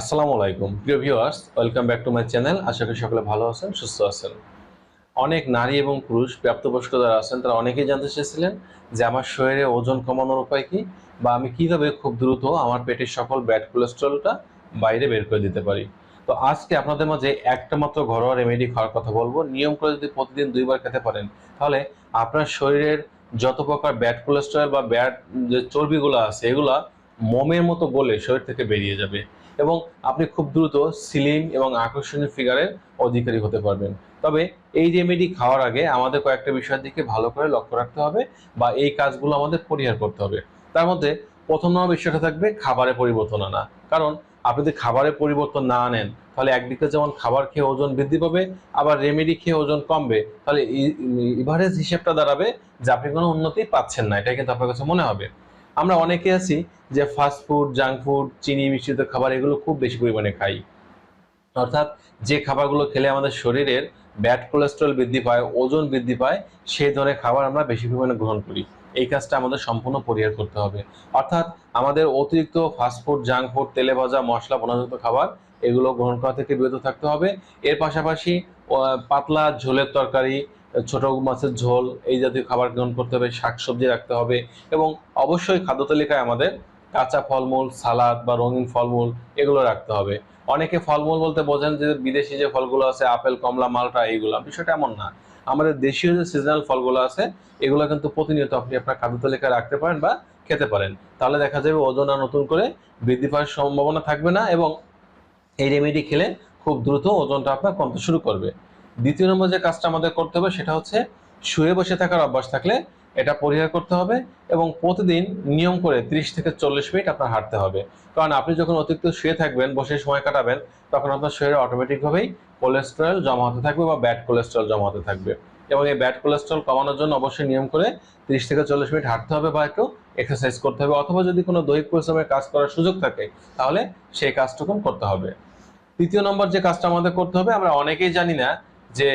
আসসালামু আলাইকুম। প্রিয় viewers welcome back to my channel আশা করি সকলে ভালো আছেন, সুস্থ আছেন। অনেক নারী এবং পুরুষ প্রাপ্তবয়স্ক যারা আছেন, তারা অনেকেই জানতে চেয়েছিলেন যে আমার শরীরে ওজন কমানোর উপায় কি বা আমি কীভাবে খুব দ্রুত আমার পেটের সকল ব্যাড কোলেস্ট্রলটা বাইরে বের করে দিতে পারি। তো আজকে আপনাদের মাঝে একটা মাত্র ঘরোয়া রেমেডি খাওয়ার কথা বলব। নিয়ম করে যদি প্রতিদিন দুইবার খেতে পারেন, তাহলে আপনার শরীরের যত প্রকার ব্যাড কোলেস্ট্রল বা ব্যাড যে চর্বিগুলো আছে, এগুলা মোমের মতো গলে শরীর থেকে বেরিয়ে যাবে। এবং আপনি খুব দ্রুত স্লিম এবং আকর্ষণীয় ফিগারের অধিকারী হতে পারবেন। তবে এই রেমেডি খাওয়ার আগে আমাদের কয়েকটা বিষয়ের দিকে ভালো করে লক্ষ্য রাখতে হবে বা এই কাজগুলো আমাদের পরিহার করতে হবে। তার মধ্যে প্রথম নম্বর বিষয়টা থাকবে খাবারে পরিবর্তন আনা। কারণ আপনি যদি খাবারে পরিবর্তন না আনেন, তাহলে একদিকে যেমন খাবার খেয়ে ওজন বৃদ্ধি পাবে, আবার রেমেডি খেয়ে ওজন কমবে, তাহলে ইভারেজ হিসেবটা দাঁড়াবে যে আপনি কোনো উন্নতি পাচ্ছেন না। এটা কিন্তু আপনার কাছে মনে হবে। আমরা অনেকে আছি যে ফাস্ট ফুড জাঙ্ক ফুড চিনি মিশ্রিত খাবার এগুলো খুব বেশি পরিমাণে খাই। অর্থাৎ যে খাবারগুলো খেলে আমাদের শরীরের ব্যাড কোলেস্ট্রল বৃদ্ধি পায়, ওজন বৃদ্ধি পায়, সেই ধরনের খাবার আমরা বেশি পরিমাণে গ্রহণ করি। এই কাজটা আমাদের সম্পূর্ণ পরিহার করতে হবে। অর্থাৎ আমাদের অতিরিক্ত ফাস্টফুড জাঙ্ক ফুড তেলে ভাজা, মশলা বোনাযুক্ত খাবার, এগুলো গ্রহণ করা থেকে বিরত থাকতে হবে। এর পাশাপাশি পাতলা ঝোলের তরকারি ছোট মাছের ঝোল, এই জাতীয় খাবার গ্রহণ করতে হবে, শাকসবজি রাখতে হবে এবং অবশ্যই খাদ্য তালিকায় আমাদের কাঁচা ফলমূল, সালাদ বা রঙিন ফলমূল এগুলো রাখতে হবে। অনেকে ফলমূল বলতে বোঝেন যে বিদেশি যে ফলগুলো আছে, আপেল, কমলা, মালটা, এইগুলো। বিষয়টা এমন না। আমাদের দেশীয় যে সিজনাল ফলগুলো আছে, এগুলো কিন্তু প্রতিনিয়ত আপনি আপনার খাদ্য তালিকায় রাখতে পারেন বা খেতে পারেন। তাহলে দেখা যাবে ওজন আর নতুন করে বৃদ্ধি পাওয়ার সম্ভাবনা থাকবে না এবং এই রেমেডি খেলে খুব দ্রুত ওজনটা আপনার কমতে শুরু করবে। দ্বিতীয় নম্বর যে কাজটা আমাদের করতে হবে সেটা হচ্ছে শুয়ে বসে থাকার অভ্যাস থাকলে এটা পরিহার করতে হবে এবং প্রতিদিন নিয়ম করে 30 থেকে চল্লিশ মিনিট আপনার হাঁটতে হবে। কারণ আপনি যখন অতিরিক্ত শুয়ে থাকবেন, বসে সময় কাটাবেন, তখন আপনার শরীরে অটোমেটিকভাবেই কোলেস্টেরল জমা হতে থাকবে বা ব্যাড কোলেস্ট্রল জমা হতে থাকবে। এবং এই ব্যাড কোলেস্ট্রল কমানোর জন্য অবশ্যই নিয়ম করে 30 থেকে চল্লিশ মিনিট হাঁটতে হবে বা একটু এক্সারসাইজ করতে হবে অথবা যদি কোনো দৈহিক পরিশ্রমের কাজ করার সুযোগ থাকে, তাহলে সেই কাজটুকু করতে হবে। তৃতীয় নম্বর যে কাজটা আমাদের করতে হবে, আমরা অনেকেই জানি না যে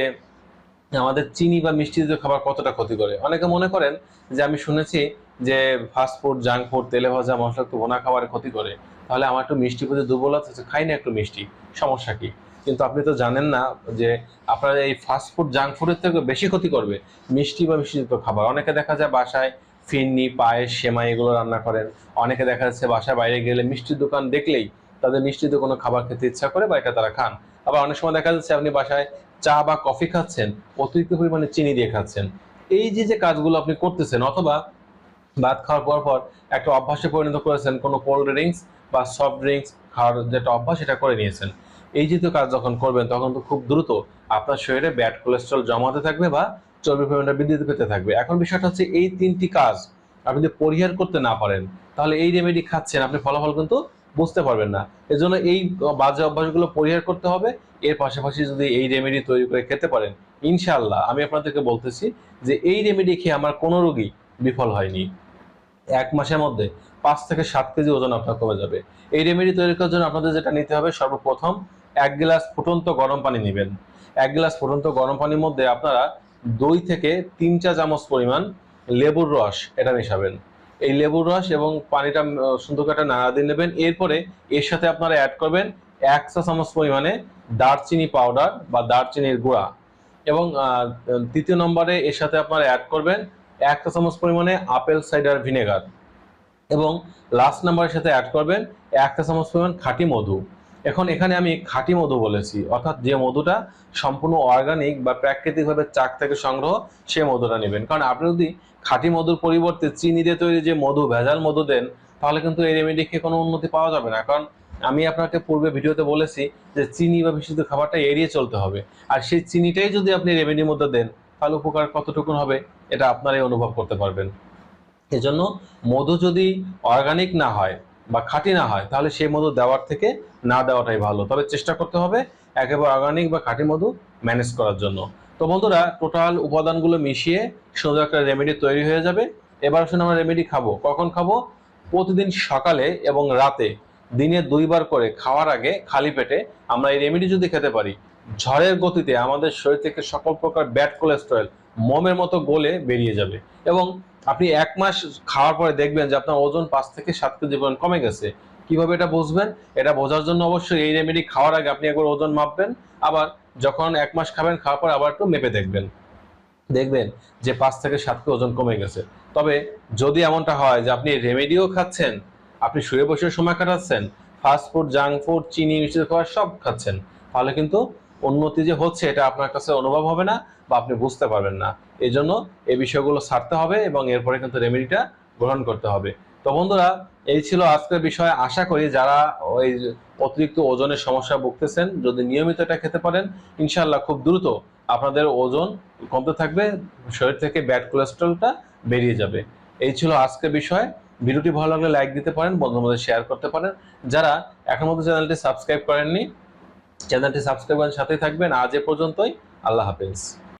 আমাদের চিনি বা মিষ্টি জাতীয় খাবার কতটা ক্ষতি করে? অনেকে মনে করেন যে আমি শুনেছি যে ফাস্ট ফুড জাঙ্ক ফুড তেলে ভাজা মশলাযুক্ত ভোনা খাবারে ক্ষতি করে। তাহলে আমার একটু মিষ্টি প্রতি দুর্বলতা আছে খাই না একটু মিষ্টি। সমস্যা কি? কিন্তু আপনি তো জানেন না যে আপনার এই ফাস্ট ফুড জাঙ্ক ফুডের থেকে বেশি ক্ষতি করবে মিষ্টি বা মিষ্টিযুক্ত খাবার। অনেকে দেখা যায় বাসায় ফিরনি, পায়েস, সেমাই এগুলো রান্না করেন। অনেকে দেখা যাচ্ছে বাসায় বাইরে গেলে মিষ্টির দোকান দেখলেই তাদের মিষ্টিতে কোনো খাবার খেতে ইচ্ছা করে বা এটা তারা খান। আবার অনেক সময় দেখা যাচ্ছে আপনি বাসায় চা বা কফি খাচ্ছেন, অতিরিক্ত পরিমাণে চিনি দিয়ে খাচ্ছেন। এই যে যে কাজগুলো আপনি করতেছেন অথবা ভাত খাওয়ার পর পর একটা অভ্যাসে পরিণত করেছেন, কোনো কোল্ড ড্রিঙ্কস বা সফট ড্রিঙ্কস খাওয়ার যেটা অভ্যাস সেটা করে নিয়েছেন। এই জাতীয় কাজ যখন করবেন, তখন তো খুব দ্রুত আপনার শরীরে ব্যাড কোলেস্ট্রল জমাতে থাকবে বা চর্বির পরিমাণটা বৃদ্ধি পেতে থাকবে। এখন বিষয়টা হচ্ছে এই তিনটি কাজ আপনি যদি পরিহার করতে না পারেন, তাহলে এই রেমেডি খাচ্ছেন, আপনি ফলাফল কিন্তু বুঝতে পারবেন না। এজন্য এই বাজে অভ্যাসগুলো পরিহার করতে হবে। এর পাশাপাশি যদি এই রেমেডি তৈরি করে খেতে পারেন, ইনশাআল্লাহ আমি আপনাদেরকে বলতেছি যে এই রেমেডি খেয়ে আমার কোনো রোগী বিফল হয়নি। এক মাসের মধ্যে পাঁচ থেকে সাত কেজি ওজন আপনার কমে যাবে। এই রেমেডি তৈরি করার জন্য আপনাদের যেটা নিতে হবে, সর্বপ্রথম এক গ্লাস ফুটন্ত গরম পানি নেবেন। এক গ্লাস ফুটন্ত গরম পানির মধ্যে আপনারা দুই থেকে তিন চা চামচ পরিমাণ লেবুর রস এটা মেশাবেন। এই লেবুর রস এবং পানিটা সুন্দর করে নাড়া দিয়ে নেবেন। এরপরে এর সাথে আপনারা অ্যাড করবেন এক চা চামচ পরিমাণে দারচিনি পাউডার বা দারচিনির গুঁড়া। এবং তৃতীয় নম্বরে এর সাথে আপনারা অ্যাড করবেন এক চা চামচ পরিমাণে আপেল সাইডার ভিনেগার এবং লাস্ট নাম্বারের সাথে অ্যাড করবেন এক চা চামচ পরিমাণ খাঁটি মধু। এখন এখানে আমি খাঁটি মধু বলেছি, অর্থাৎ যে মধুটা সম্পূর্ণ অর্গানিক বা প্রাকৃতিকভাবে চাক থেকে সংগ্রহ সেই মধুটা নেবেন। কারণ আপনি যদি খাঁটি মধুর পরিবর্তে চিনি দিয়ে তৈরি যে মধু, ভেজাল মধু দেন, তাহলে কিন্তু এই রেমেডি খেয়ে কোনো উন্নতি পাওয়া যাবে না। কারণ আমি আপনাকে পূর্বে ভিডিওতে বলেছি যে চিনি বা বিশুদ্ধ খাবারটা এড়িয়ে চলতে হবে। আর সেই চিনিটাই যদি আপনি রেমেডির মধ্যে দেন, তাহলে উপকার কতটুকুন হবে, এটা আপনারাই অনুভব করতে পারবেন। এজন্য মধু যদি অর্গানিক না হয় বা খাঁটি না হয়, তাহলে সেই মধু দেওয়ার থেকে না দেওয়াটাই ভালো। তবে চেষ্টা করতে হবে একেবারে অর্গানিক বা খাঁটি মধু ম্যানেজ করার জন্য। তো বন্ধুরা টোটাল উপাদানগুলো মিশিয়ে সুন্দর একটা রেমেডি তৈরি হয়ে যাবে। এবার শুনে আমরা রেমেডি খাব। কখন খাব? প্রতিদিন সকালে এবং রাতে। দিনে দুইবার করে খাওয়ার আগে খালি পেটে আমরা এই রেমেডি যদি খেতে পারি, ঝড়ের গতিতে আমাদের শরীর থেকে সকল প্রকার ব্যাড কোলেস্টেরল মোমের মতো গলে বেরিয়ে যাবে। এবং আপনি এক মাস খাওয়ার পরে দেখবেন যে আপনার ওজন পাঁচ থেকে সাত কেজি পরিমাণ কমে গেছে। কীভাবে এটা বুঝবেন? এটা বোঝার জন্য অবশ্যই এই রেমেডি খাওয়ার আগে আপনি একবার ওজন মাপবেন। আবার যখন এক মাস খাবেন, খাওয়ার পর আবার একটু মেপে দেখবেন। দেখবেন যে পাঁচ থেকে সাত কেজি ওজন কমে গেছে। তবে যদি এমনটা হয় যে আপনি রেমেডিও খাচ্ছেন, আপনি শুয়ে বসে সময় কাটাচ্ছেন ফাস্ট ফুড জাঙ্ক ফুড চিনি, মিষ্টি খাবার সব খাচ্ছেন, তাহলে কিন্তু উন্নতি যে হচ্ছে, এটা আপনার কাছে অনুভব হবে না বা আপনি বুঝতে পারবেন না। এই জন্য এই বিষয়গুলো ছাড়তে হবে এবং এরপরে কিন্তু রেমেডিটা গ্রহণ করতে হবে। তো বন্ধুরা, এই ছিল আজকের বিষয়। আশা করি যারা ওই অতিরিক্ত ওজনের সমস্যা ভুগতেছেন, যদি নিয়মিত এটা খেতে পারেন ইনশাল্লাহ খুব দ্রুত আপনাদের ওজন কমতে থাকবে, শরীর থেকে ব্যাড কোলেস্ট্রলটা বেরিয়ে যাবে। এই ছিল আজকের বিষয়। ভিডিওটি ভালো লাগলে লাইক দিতে পারেন, বন্ধুদের মধ্যে শেয়ার করতে পারেন। যারা এখন মধ্যে চ্যানেলটি সাবস্ক্রাইব করেননি চ্যানেলটি সাবস্ক্রাইব সাথে থাকবেন। আজ এ পর্যন্তই। আল্লাহ হাফেজ।